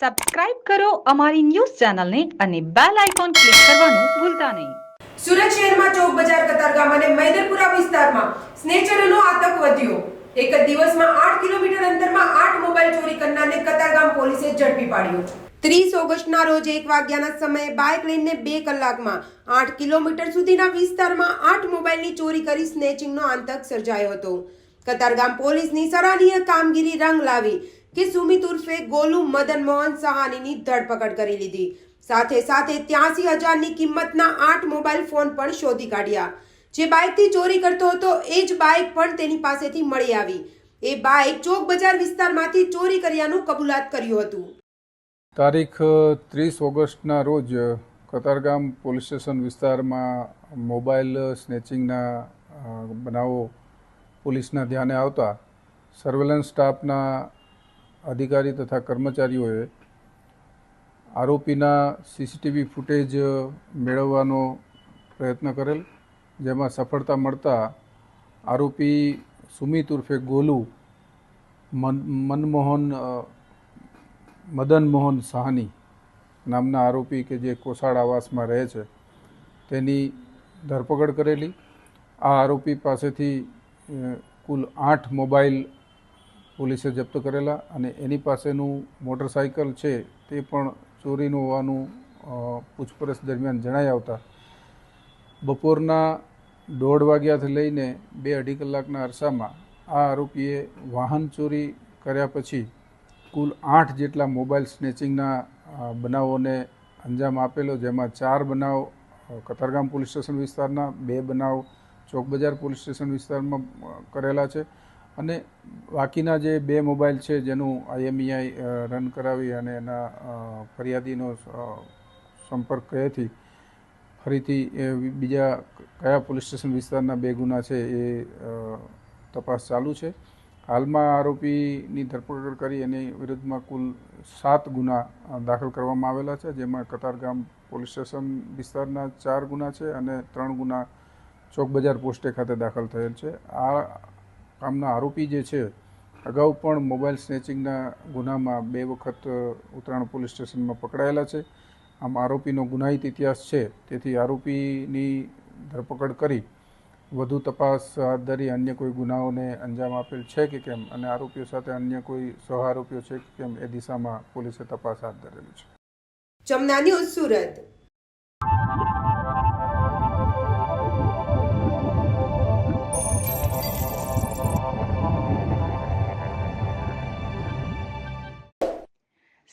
Subscribe કરો અમારી news ચેનલને અને બેલ આઇકોન ક્લિક કરવાનું ભૂલતા નહીં. સુરત શહેરમાં ચોક બજાર કતારગામ અને મૈદરપુરા વિસ્તારમાં સ્નેચરનો આતંક વધ્યો. એક જ દિવસમાં આઠ કિલોમીટર અંતરમાં આઠ મોબાઈલ ચોરી કરનારને કતારગામ પોલીસે ઝડપી પાડ્યો. ત્રીસ ઓગસ્ટના રોજ એક વાગ્યાના સમયે બાઇક લઈને બે કલાકમાં આઠ કિલોમીટર સુધીના વિસ્તારમાં આઠ મોબાઈલની ચોરી કરી સ્નેચિંગનો આતંક સર્જાયો હતો. કતારગામ પોલીસની સરાહનીય કામગીરી રંગ લાવી કે સુમિત ઉર્ફે ગોલુ મદન મોહન સહાનીની ધરપકડ કરી લીધી. સાથે સાથે ત્યાસી હજારની કિંમતના આઠ મોબાઈલ ફોન પણ શોધી કાઢ્યા. જે બાઇકથી ચોરી કરતો હતો, એ જ બાઇક પણ તેની પાસેથી મળી આવી. એ બાઇક ચોક બજાર વિસ્તારમાંથી ચોરી કર્યાનું કબૂલાત કર્યું હતું. તારીખ ત્રીસ ઓગસ્ટના રોજ કતારગામ પોલીસ સ્ટેશન વિસ્તારમાં મોબાઈલ સ્નેચિંગના બનાવો પોલીસના ધ્યાને આવતા સર્વેલન્સ સ્ટાફના અધિકારી તથા કર્મચારીઓએ આરોપીના સીસીટીવી ફૂટેજ મેળવવાનો પ્રયત્ન કરેલ, જેમાં સફળતા મળતા આરોપી સુમિત ઉર્ફે ગોલુ, મન, મનમોહન મદન મોહન સાહની નામના આરોપી કે જે કોસાડ આવાસમાં રહે છે, તેની ધરપકડ કરેલી. આ આરોપી પાસેથી કુલ આઠ મોબાઈલ પોલીસે જપ્ત કરેલા અને એની પાસેનું મોટરસાઇકલ છે તે પણ ચોરીનું હોવાનું પૂછપરછ દરમિયાન જણાઈ આવતા બપોરના દોઢ વાગ્યાથી લઈને બે અઢી કલાકના અરસામાં આ આરોપીએ વાહન ચોરી કર્યા પછી કુલ આઠ જેટલા મોબાઈલ સ્નેચિંગના બનાવોને અંજામ આપેલો, જેમાં ચાર બનાવ કતારગામ પોલીસ સ્ટેશન વિસ્તારના, બે બનાવ ચોક બજાર પોલીસ સ્ટેશન વિસ્તારમાં કરેલા છે. અને બાકીના જે બે મોબાઈલ છે જેનું આઈએમઈઆઈ રન કરાવી અને એના ફરિયાદીનો સંપર્ક કયાથી ફરીથી એ બીજા કયા પોલીસ સ્ટેશન વિસ્તારના બે ગુના છે એ તપાસ ચાલુ છે. હાલમાં આરોપીની ધરપકડ કરી એની વિરુદ્ધમાં કુલ સાત ગુના દાખલ કરવામાં આવેલા છે, જેમાં કતારગામ પોલીસ સ્ટેશન વિસ્તારના ચાર ગુના છે અને ત્રણ ગુના ચોક બજાર પોસ્ટે ખાતે દાખલ થયેલ છે. આ કામના આરોપી જે છે, અગાઉ પણ મોબાઈલ સ્નેચિંગના ગુનામાં બે વખત ઉત્તરાયણ પોલીસ સ્ટેશનમાં પકડાયેલા છે. આમ આરોપીનો ગુનાહિત ઇતિહાસ છે. તેથી આરોપીની ધરપકડ કરી વધુ તપાસ, હાથ ધરી અન્ય કોઈ ગુનાઓને અંજામ આપેલ છે કે કેમ? અને આરોપીઓ સાથે અન્ય કોઈ સહ આરોપીઓ છે કે કેમ? એ દિશામાં પોલીસે તપાસ હાથ ધરેલી છે. જમના ન્યૂઝ સુરત.